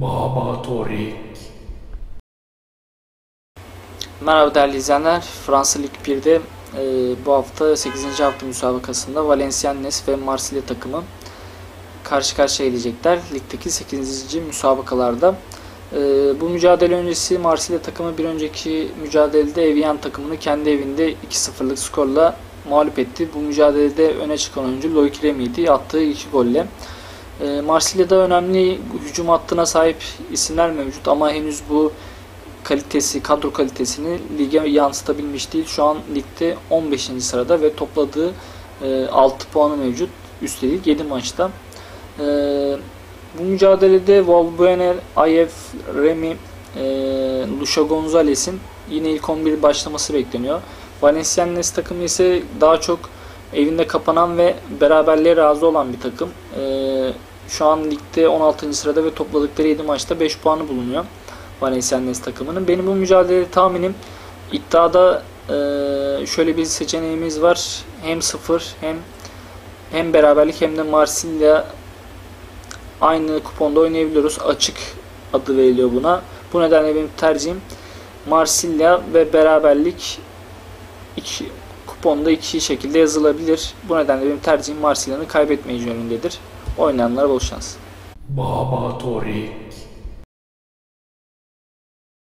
Baba Torik. Merhaba değerli izleyenler. Fransa Lig 1'de e, bu hafta 8. hafta müsabakasında Valenciennes ve Marsilya takımı karşı karşıya gelecekler. Ligdeki 8. müsabakalarda. E, bu mücadele öncesi Marsilya takımı bir önceki mücadelede Evian takımını kendi evinde 2-0'lık skorla mağlup etti. Bu mücadelede öne çıkan oyuncu Loic Remy'di. Attığı 2 golle. E, Marsilya'da önemli hücum hattına sahip isimler mevcut ama henüz bu kalitesi, kadro kalitesini lige yansıtabilmiş değil. Şu an ligde 15. sırada ve topladığı e, 6 puanı mevcut. Üstelik 7 maçta. E, bu mücadelede Valbuena, Ayev, Remy, e, Lucha Gonzalez'in yine ilk 11 başlaması bekleniyor. Valenciennes takımı ise daha çok evinde kapanan ve beraberliğe razı olan bir takım. E, şu an ligde 16. sırada ve topladıkları 7 maçta 5 puanı bulunuyor. Valenciennes takımının. Benim bu mücadele tahminim iddiada e, şöyle bir seçeneğimiz var. Hem sıfır hem hem beraberlik hem de Marsilya aynı kuponda oynayabiliyoruz. Açık adı veriliyor buna. Bu nedenle benim tercihim Marsilya ve beraberlik iki, kuponda iki şekilde yazılabilir. Bu nedenle benim tercihim Marsilya'nın kaybetmeyeceği yönündedir. Oynayanlara bol şans. Baba Torik.